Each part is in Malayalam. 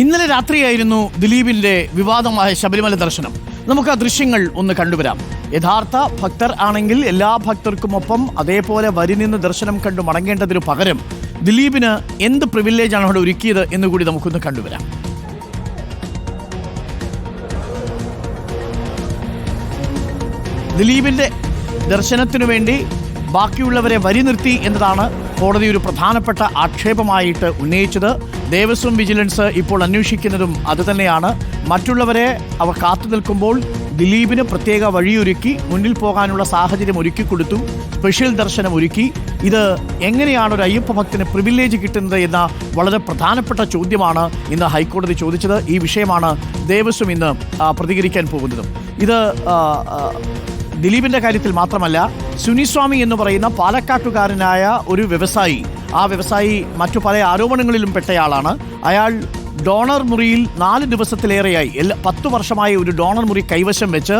ഇന്നലെ രാത്രിയായിരുന്നു ദിലീപിന്റെ വിവാദമായ ശബരിമല ദർശനം. നമുക്ക് ആ ദൃശ്യങ്ങൾ ഒന്ന് കണ്ടുവരാം. യഥാർത്ഥ ഭക്തർ ആണെങ്കിൽ എല്ലാ ഭക്തർക്കുമൊപ്പം അതേപോലെ വരി നിന്ന് ദർശനം കണ്ടു മടങ്ങേണ്ടതിനു പകരം ദിലീപിന് എന്ത് പ്രിവിലേജാണ് അവിടെ ഒരുക്കിയത് എന്ന് കൂടി നമുക്കൊന്ന് കണ്ടുവരാം. ദിലീപിന്റെ ദർശനത്തിനു വേണ്ടി ബാക്കിയുള്ളവരെ വരി നിർത്തി എന്നതാണ് കോടതി ഒരു പ്രധാനപ്പെട്ട ആക്ഷേപമായിട്ട് ഉന്നയിച്ചത്. ദേവസ്വം വിജിലൻസ് ഇപ്പോൾ അന്വേഷിക്കുന്നതും അതുതന്നെയാണ്. മറ്റുള്ളവരെ അവർ കാത്തു നിൽക്കുമ്പോൾ ദിലീപിന് പ്രത്യേക വഴിയൊരുക്കി മുന്നിൽ പോകാനുള്ള സാഹചര്യം ഒരുക്കി കൊടുത്തു സ്പെഷ്യൽ ദർശനം ഒരുക്കി. ഇത് എങ്ങനെയാണ് ഒരു അയ്യപ്പ ഭക്തന് പ്രിവിലേജ് കിട്ടുന്നത് എന്ന വളരെ പ്രധാനപ്പെട്ട ചോദ്യമാണ് ഇന്ന് ഹൈക്കോടതി ചോദിച്ചത്. ഈ വിഷയമാണ് ദേവസ്വം ഇന്ന് പ്രതികരിക്കാൻ പോകുന്നതും. ഇത് ദിലീപിന്റെ കാര്യത്തിൽ മാത്രമല്ല സുനിസ്വാമി എന്ന് പറയുന്ന പാലക്കാട്ടുകാരനായ ഒരു വ്യവസായി ആ വ്യവസായി മറ്റു പല ആരോപണങ്ങളിലും പെട്ടയാളാണ്. അയാൾ ഡോണർ മുറിയിൽ നാല് ദിവസത്തിലേറെയായി. എല്ലാ പത്തു വർഷമായി ഒരു ഡോണർ മുറി കൈവശം വെച്ച്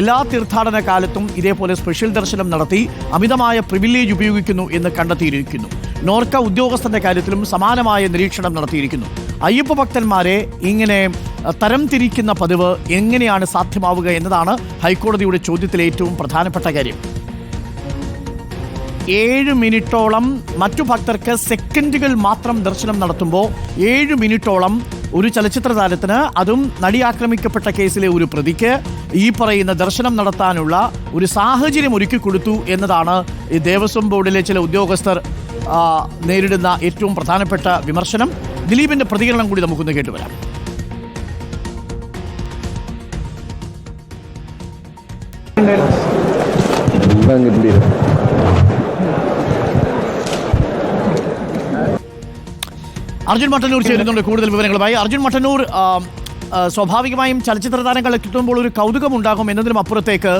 എല്ലാ തീർത്ഥാടന കാലത്തും ഇതേപോലെ സ്പെഷ്യൽ ദർശനം നടത്തി അമിതമായ പ്രിവിലേജ് ഉപയോഗിക്കുന്നു എന്ന് കണ്ടെത്തിയിരിക്കുന്നു. നോർക്ക ഉദ്യോഗസ്ഥന്റെ കാര്യത്തിലും സമാനമായ നിരീക്ഷണം നടത്തിയിരിക്കുന്നു. അയ്യപ്പ ഭക്തന്മാരെ ഇങ്ങനെ തരംതിരിക്കുന്ന തരം തിരിക്കുന്ന പതിവ് എങ്ങനെയാണ് സാധ്യമാവുക എന്നതാണ് ഹൈക്കോടതിയുടെ ചോദ്യത്തിലെ ഏറ്റവും പ്രധാനപ്പെട്ട കാര്യം. ഏഴ് മിനിറ്റോളം മറ്റു ഭക്തർക്ക് സെക്കൻഡുകൾ മാത്രം ദർശനം നടത്തുമ്പോൾ ഏഴ് മിനിറ്റോളം ഒരു ചലച്ചിത്ര താരത്തിന് അതും നടി ആക്രമിക്കപ്പെട്ട കേസിലെ ഒരു പ്രതിക്ക് ഈ പറയുന്ന ദർശനം നടത്താനുള്ള ഒരു സാഹചര്യം ഒരുക്കി കൊടുത്തു എന്നതാണ് ഈ ദേവസ്വം ബോർഡിലെ ചില ഉദ്യോഗസ്ഥർ നേരിടുന്ന ഏറ്റവും പ്രധാനപ്പെട്ട വിമർശനം. ദിലീപിന്റെ പ്രതികരണം കൂടി നമുക്കൊന്ന് കേട്ടുവരാം. ഇപ്പം അർജുൻ മട്ടന്നൂർ ചേരുന്നുണ്ട് കൂടുതൽ വിവരങ്ങളുമായി. അർജുൻ മട്ടന്നൂർ സ്വാഭാവികമായും ചലച്ചിത്ര താരങ്ങൾ കിട്ടുമ്പോൾ ഒരു കൗതുകമുണ്ടാകും എന്നതിനും അപ്പുറത്തേക്ക്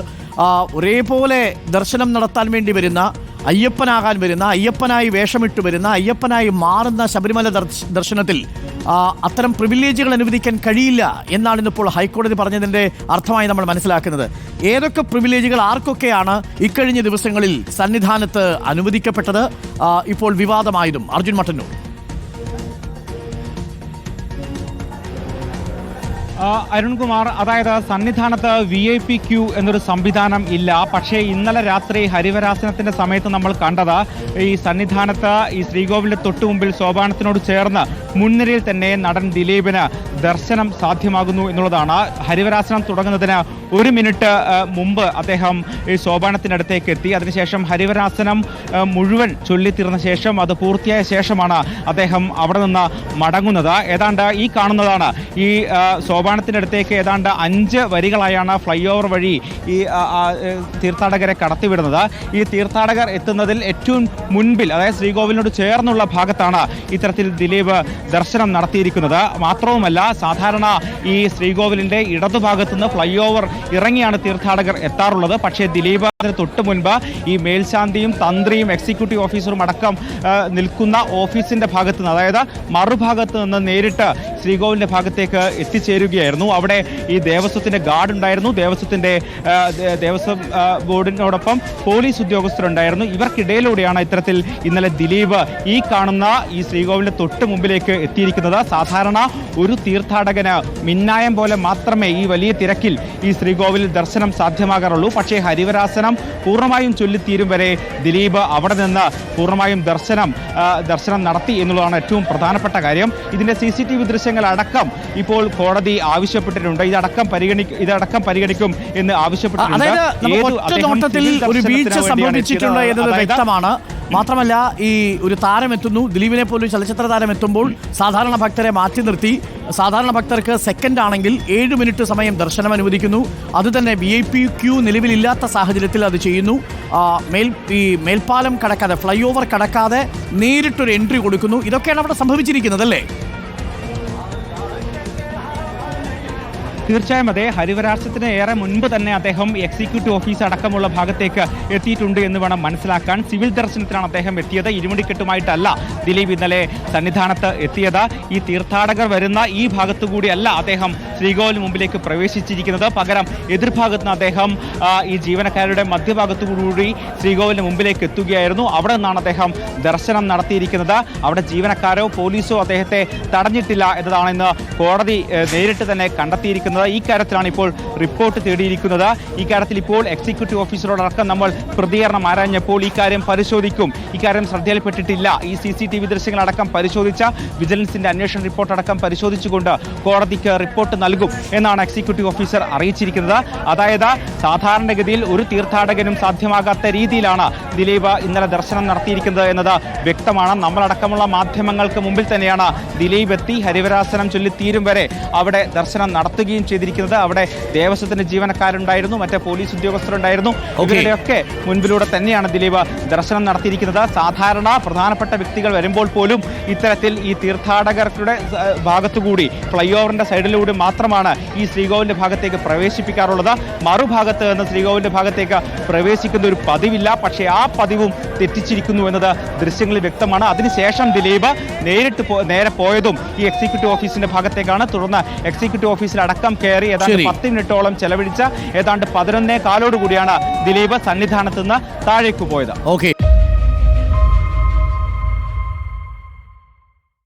ഒരേപോലെ ദർശനം നടത്താൻ വേണ്ടി വരുന്ന അയ്യപ്പനാകാൻ വരുന്ന അയ്യപ്പനായി വേഷമിട്ട് വരുന്ന അയ്യപ്പനായി മാറുന്ന ശബരിമല ദർശനത്തിൽ അത്തരം പ്രിവിലേജുകൾ അനുവദിക്കാൻ കഴിയില്ല എന്നാണ് ഇന്നിപ്പോൾ ഹൈക്കോടതി പറഞ്ഞതിന്റെ അർത്ഥമായി നമ്മൾ മനസ്സിലാക്കുന്നത്. ഏതൊക്കെ പ്രിവിലേജുകൾ ആർക്കൊക്കെയാണ് ഇക്കഴിഞ്ഞ ദിവസങ്ങളിൽ സന്നിധാനത്ത് അനുവദിക്കപ്പെട്ടത്? ഇപ്പോൾ വിവാദമായതും അർജുൻ മട്ടന്നൂർ. അരുൺകുമാർ അതായത് സന്നിധാനത്ത് വി ഐ പി ക്യൂ എന്നൊരു സംവിധാനം ഇല്ല. പക്ഷേ ഇന്നലെ രാത്രി ഹരിവരാസനത്തിന്റെ സമയത്ത് നമ്മൾ കണ്ടത് ഈ സന്നിധാനത്ത് ഈ ശ്രീകോവിലിന്റെ തൊട്ടു മുമ്പിൽ സോപാനത്തിനോട് ചേർന്ന് മുൻനിരയിൽ തന്നെ നടൻ ദിലീപിന് ദർശനം സാധ്യമാകുന്നു എന്നുള്ളതാണ്. ഹരിവരാസനം തുടങ്ങുന്നതിന് ഒരു മിനിറ്റ് മുമ്പ് അദ്ദേഹം ഈ സോപാനത്തിനടുത്തേക്ക് എത്തി. അതിനുശേഷം ഹരിവരാസനം മുഴുവൻ ചൊല്ലിത്തീർന്ന ശേഷം അത് പൂർത്തിയായ ശേഷമാണ് അദ്ദേഹം അവിടെ നിന്ന് മടങ്ങുന്നത്. ഏതാണ്ട് ഈ കാണുന്നതാണ് ഈ സോപാനത്തിനടുത്തേക്ക് ഏതാണ്ട് അഞ്ച് വരികളായാണ് ഫ്ലൈ ഓവർ വഴി ഈ തീർത്ഥാടകരെ കടത്തിവിടുന്നത്. ഈ തീർത്ഥാടകർ എത്തുന്നതിൽ ഏറ്റവും മുൻപിൽ അതായത് ശ്രീകോവിലിനോട് ചേർന്നുള്ള ഭാഗത്താണ് ഇത്തരത്തിൽ ദിലീപ് ദർശനം നടത്തിയിരിക്കുന്നത്. മാത്രവുമല്ല സാധാരണ ഈ ശ്രീകോവിലിന്റെ ഇടതുഭാഗത്തുനിന്ന് ഫ്ലൈ ഓവർ ഇറങ്ങിയാണ് തീർത്ഥാടകർ എത്താറുള്ളത്. പക്ഷേ ദിലീപ് അതിന് തൊട്ട് മുൻപ് ഈ മേൽശാന്തിയും തന്ത്രിയും എക്സിക്യൂട്ടീവ് ഓഫീസറും അടക്കം നിൽക്കുന്ന ഓഫീസിന്റെ ഭാഗത്ത് നിന്ന് അതായത് മറുഭാഗത്ത് നിന്ന് നേരിട്ട് ശ്രീകോവിലിന്റെ ഭാഗത്തേക്ക് എത്തിച്ചേരുകയായിരുന്നു. അവിടെ ഈ ദേവസ്വത്തിന്റെ ഗാർഡ് ഉണ്ടായിരുന്നു. ദേവസ്വത്തിന്റെ ദേവസ്വം ബോർഡിനോടൊപ്പം പോലീസ് ഉദ്യോഗസ്ഥരുണ്ടായിരുന്നു. ഇവർക്കിടയിലൂടെയാണ് ഇത്തരത്തിൽ ഇന്നലെ ദിലീപ് ഈ കാണുന്ന ഈ ശ്രീകോവിലിന്റെ തൊട്ട് മുമ്പിലേക്ക് എത്തിയിരിക്കുന്നത്. സാധാരണ ഒരു തീർത്ഥാടകന് മിന്നായം പോലെ മാത്രമേ ഈ വലിയ തിരക്കിൽ ഈ ശ്രീകോവിലിൽ ദർശനം സാധ്യമാകാറുള്ളൂ. പക്ഷേ ഹരിവരാസനം പൂർണമായും ചൊല്ലിത്തീരും വരെ ദിലീപ് അവിടെ നിന്ന് പൂർണമായും ദർശനം ദർശനം നടത്തി എന്നുള്ളതാണ് ഏറ്റവും പ്രധാനപ്പെട്ട കാര്യം. ഇതിന്റെ സി സി ടി വി ദൃശ്യങ്ങൾ അടക്കം ഇപ്പോൾ കോടതി ആവശ്യപ്പെട്ടിട്ടുണ്ട്. ഇതടക്കം പരിഗണി ഇതടക്കം പരിഗണിക്കും എന്ന് ആവശ്യപ്പെട്ടിട്ടുണ്ട്. മാത്രമല്ല ഈ ഒരു താരം എത്തുന്നു. ദിലീപിനെ പോലും ചലച്ചിത്ര താരം എത്തുമ്പോൾ സാധാരണ ഭക്തരെ മാറ്റി നിർത്തി. സാധാരണ ഭക്തർക്ക് സെക്കൻഡ് ആണെങ്കിൽ ഏഴ് മിനിറ്റ് സമയം ദർശനം അനുവദിക്കുന്നു. അതുതന്നെ വി ഐ പി ക്യൂ നിലവിലില്ലാത്ത സാഹചര്യത്തിൽ അത് ചെയ്യുന്നു. മേൽ ഈ മേൽപ്പാലം കടക്കാതെ ഫ്ലൈ ഓവർ കടക്കാതെ നേരിട്ടൊരു എൻട്രി കൊടുക്കുന്നു. ഇതൊക്കെയാണ് അവിടെ സംഭവിച്ചിരിക്കുന്നത് അല്ലേ തീർച്ചയായും അതെ. ഹരിവരാസത്തിന് ഏറെ മുൻപ് തന്നെ അദ്ദേഹം എക്സിക്യൂട്ടീവ് ഓഫീസ് അടക്കമുള്ള ഭാഗത്തേക്ക് എത്തിയിട്ടുണ്ട് എന്ന് വേണം മനസ്സിലാക്കാൻ. സിവിൽ ദർശനത്തിനാണ് അദ്ദേഹം എത്തിയത്. ഇരുമുടിക്കെട്ടുമായിട്ടല്ല ദിലീപ് ഇന്നലെ സന്നിധാനത്ത് എത്തിയത്. ഈ തീർത്ഥാടകർ വരുന്ന ഈ ഭാഗത്തുകൂടിയല്ല അദ്ദേഹം ശ്രീകോവിലിന് മുമ്പിലേക്ക് പ്രവേശിച്ചിരിക്കുന്നത്. പകരം എതിർഭാഗത്ത് നിന്ന് അദ്ദേഹം ഈ ജീവനക്കാരുടെ മധ്യഭാഗത്തുകൂടി ശ്രീകോവിലിന് മുമ്പിലേക്ക് എത്തുകയായിരുന്നു. അവിടെ നിന്നാണ് അദ്ദേഹം ദർശനം നടത്തിയിരിക്കുന്നത്. അവിടെ ജീവനക്കാരോ പോലീസോ അദ്ദേഹത്തെ തടഞ്ഞിട്ടില്ല എന്നതാണ് ഇന്ന് കോടതി നേരിട്ട് തന്നെ കണ്ടെത്തിയിരിക്കുന്നത്. ഈ കാര്യത്തിലാണ് ഇപ്പോൾ റിപ്പോർട്ട് തേടിയിരിക്കുന്നത്. ഈ കാര്യത്തിൽ ഇപ്പോൾ എക്സിക്യൂട്ടീവ് ഓഫീസറോടക്കം നമ്മൾ പ്രതികരണം ആരാഞ്ഞപ്പോൾ ഈ കാര്യം പരിശോധിക്കും. ഇക്കാര്യം ശ്രദ്ധയിൽപ്പെട്ടിട്ടില്ല. ഈ സി സി ടി വി ദൃശ്യങ്ങളടക്കം പരിശോധിച്ച വിജിലൻസിന്റെ അന്വേഷണ റിപ്പോർട്ട് അടക്കം പരിശോധിച്ചുകൊണ്ട് കോടതിക്ക് റിപ്പോർട്ട് നൽകും എന്നാണ് എക്സിക്യൂട്ടീവ് ഓഫീസർ അറിയിച്ചിരിക്കുന്നത്. അതായത് സാധാരണഗതിയിൽ ഒരു തീർത്ഥാടകനും സാധ്യമാകാത്ത രീതിയിലാണ് ദിലീപ് ഇന്നലെ ദർശനം നടത്തിയിരിക്കുന്നത് എന്നത് വ്യക്തമാണ്. നമ്മളടക്കമുള്ള മാധ്യമങ്ങൾക്ക് മുമ്പിൽ തന്നെയാണ് ദിലീപ് എത്തി ഹരിവരാസനം ചൊല്ലി തീരും വരെ അവിടെ ദർശനം നടത്തുകയും ചെയ്തിരിക്കുന്നത്. അവിടെ ദേവസ്വത്തിന്റെ ജീവനക്കാരുണ്ടായിരുന്നു മറ്റേ പോലീസ് ഉദ്യോഗസ്ഥരുണ്ടായിരുന്നു. ഇവരുടെയൊക്കെ മുൻപിലൂടെ തന്നെയാണ് ദിലീപ് ദർശനം നടത്തിയിരിക്കുന്നത്. സാധാരണ പ്രധാനപ്പെട്ട വ്യക്തികൾ വരുമ്പോൾ പോലും ഇത്തരത്തിൽ ഈ തീർത്ഥാടകരുടെ ഭാഗത്തുകൂടി ഫ്ലൈ ഓവറിന്റെ സൈഡിലൂടെ മാത്രമാണ് ഈ ശ്രീകോവിലിന്റെ ഭാഗത്തേക്ക് പ്രവേശിപ്പിക്കാറുള്ളത്. മറുഭാഗത്ത് നിന്ന് ശ്രീകോവിലിന്റെ ഭാഗത്തേക്ക് പ്രവേശിക്കുന്ന ഒരു പതിവില്ല. പക്ഷേ ആ പതിവും തെറ്റിച്ചിരിക്കുന്നു എന്നത് ദൃശ്യങ്ങളിൽ വ്യക്തമാണ്. അതിനുശേഷം ദിലീപ് നേരിട്ട് നേരെ പോയതും ഈ എക്സിക്യൂട്ടീവ് ഓഫീസിന്റെ ഭാഗത്തേക്കാണ്. തുടർന്ന് എക്സിക്യൂട്ടീവ് ഓഫീസിൽ അടക്കം കയറി ഏതാണ്ട്. പത്ത് മിനിറ്റോളം ചെലവഴിച്ച ഏതാണ്ട് പതിനൊന്നേ കാലോടുകൂടിയാണ് ദിലീപ് സന്നിധാനത്ത് നിന്ന് താഴേക്ക് പോയത് ഓക്കെ